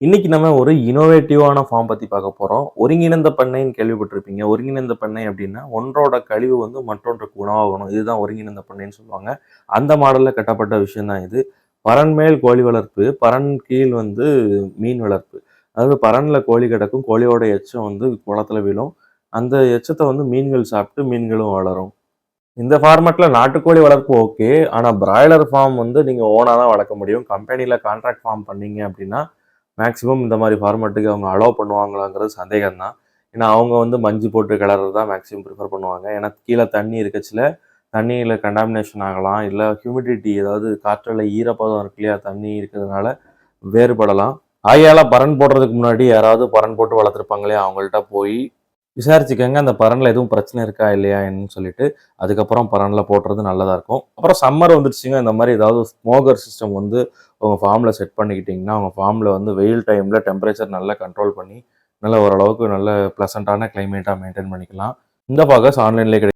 இன்னைக்கு நம்ம ஒரு இனோவேட்டிவான ஃபார்ம் பத்தி பார்க்க போறோம். ஒருங்கிணைந்த பண்ணைன்னு கேள்விப்பட்டிருப்பீங்க. ஒருங்கிணைந்த பண்ணை அப்படின்னா, ஒன்றோட கழிவு வந்து மற்றொன்றுக்கு உணவாகணும். இதுதான் ஒருங்கிணைந்த பண்ணைன்னு சொல்லுவாங்க. அந்த மாடல்ல கட்டப்பட்ட விஷயம் தான் இது. பரன் மேல் கோழி வளர்ப்பு, பரன் கீழ் வந்து மீன் வளர்ப்பு. அதாவது பரனில் கோழி கிடக்கும். கோழியோட எச்சம் வந்து குளத்துல விழும். அந்த எச்சத்தை வந்து மீன்கள் சாப்பிட்டு மீன்களும் வளரும். இந்த ஃபார்மேட்ல நாட்டுக்கோழி வளர்ப்பு ஓகே. ஆனால் பிராய்லர் ஃபார்ம் வந்து நீங்கள் ஓனாக தான் வளர்க்க முடியும். கம்பெனியில் கான்ட்ராக்ட் ஃபார்ம் பண்ணீங்க அப்படின்னா, மேக்ஸிமம் இந்த மாதிரி ஃபார்மேட்டுக்கு அவங்க அலோவ் பண்ணுவாங்களாங்கிறது சந்தேகம் தான். ஏன்னா, அவங்க வந்து மஞ்சு போட்டு கிளறது தான் மேக்ஸிமம் ப்ரிஃபர் பண்ணுவாங்க. ஏன்னா, கீழே தண்ணி இருக்கச்சில் தண்ணியில் கண்டாமினேஷன் ஆகலாம். இல்லை ஹியூமிடிட்டி அதாவது காற்றில் ஈரப்பதம் இருக்கு இல்லையா? தண்ணி இருக்கிறதுனால வேறுபடலாம். ஆகையால பரன் போடுறதுக்கு முன்னாடி யாராவது பரன் போட்டு வளர்த்துருப்பாங்களே அவங்கள்ட்ட போய் விசாரிச்சுக்கோங்க அந்த பரனில் எதுவும் பிரச்சனை இருக்கா? இல்லையா? என்னன்னு சொல்லிட்டு, அதுக்கப்புறம் பரனில் போடுறது நல்லதாக இருக்கும். அப்புறம் சம்மர் வந்துடுச்சுங்க இந்த மாதிரி ஏதாவது ஸ்மோகர் சிஸ்டம் வந்து உங்கள் ஃபார்மில் செட் பண்ணிக்கிட்டிங்கன்னா உங்கள் ஃபார்மில் வந்து வெயில் டைமில் டெம்பரேச்சர் நல்லா கண்ட்ரோல் பண்ணி, நல்ல ஓரளவுக்கு நல்ல ப்ளசண்ட்டான கிளைமேட்டாக மெயின்டைன் பண்ணிக்கலாம். இந்த பாகஸ் ஆன்லைன்லேயே கிடைக்கும்